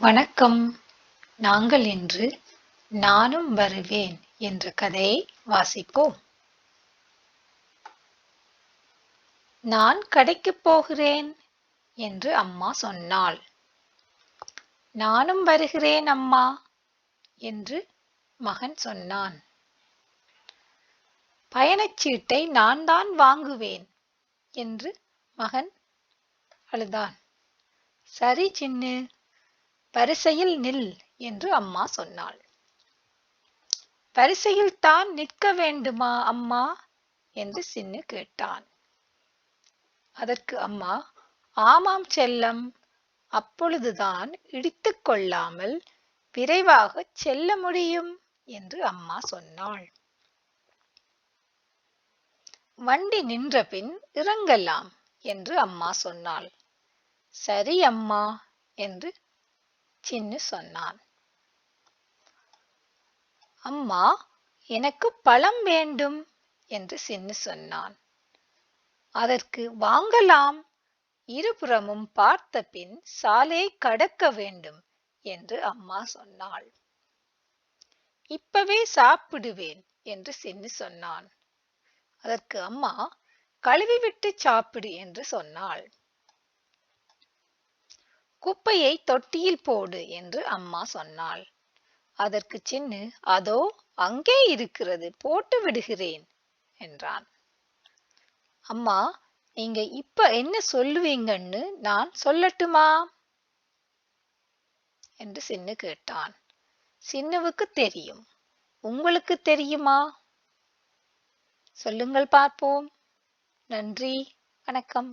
வணக்கம். நாங்கள் இன்று நானும் வருவேன் என்ற கதையை வாசிப்போம். நான் கடைக்குப் போகிறேன் என்று அம்மா சொன்னாள். நானும் வருகிறேன் அம்மா என்று மகன் சொன்னான். பயணச்சீட்டை நான் தான் வாங்குவேன் என்று மகன் அழுதான். சரி சின்னு வரிசையில் நில் என்று அம்மா சொன்னாள். வரிசையில் தான் நிற்க வேண்டுமா அம்மா? என்று சின்னு கேட்டான். அதற்கு அம்மா ஆமாம் செல்லம் அப்பொழுதுதான் இடித்துக் கொள்ளாமல் விரைவாக செல்ல முடியும் என்று அம்மா சொன்னாள். வண்டி நின்றபின் இறங்கலாம் என்று அம்மா சொன்னாள். சரி அம்மா என்று சின்னு சொன்னான். அம்மா எனக்கு பழம் வேண்டும் என்று சின்னு சொன்னான். அதற்கு வாங்கலாம் இருபுறமும் பார்த்த பின் சாலையை கடக்க வேண்டும் என்று அம்மா சொன்னாள். இப்பவே சாப்பிடுவேன் என்று சின்னு சொன்னான். அதற்கு அம்மா கழுவிவிட்டு சாப்பிடு என்று சொன்னாள். குப்பையை தொட்டியில் போடு என்று அம்மா சொன்னாள். அதற்கு சின்னு அதோ அங்கே இருக்கிறது போட்டு விடுகிறேன் என்றான். அம்மா நீங்க இப்ப என்ன சொல்லுவீங்கன்னு நான் சொல்லட்டுமா என்று சின்னு கேட்டான். சின்னுவுக்கு தெரியும். உங்களுக்கு தெரியுமா? சொல்லுங்கள் பார்ப்போம். நன்றி வணக்கம்.